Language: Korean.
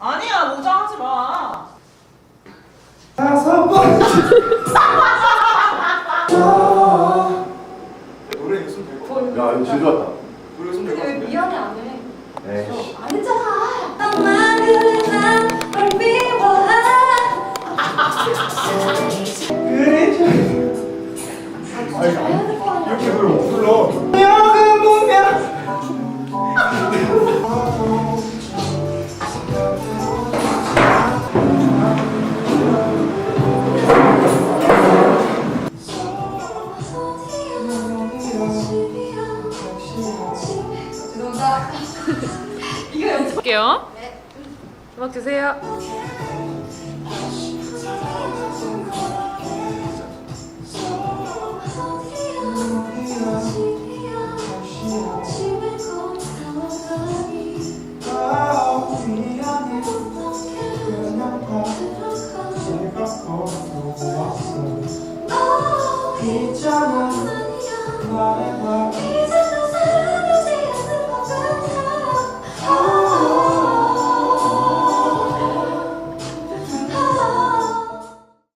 아니야 모자 하지 마. 다섯 번. 아니, 이렇게 노래 못 불러. 죄송합니다. 이거 연습. 볼게요. 네. 음악 주세요. 있잖아 climb up.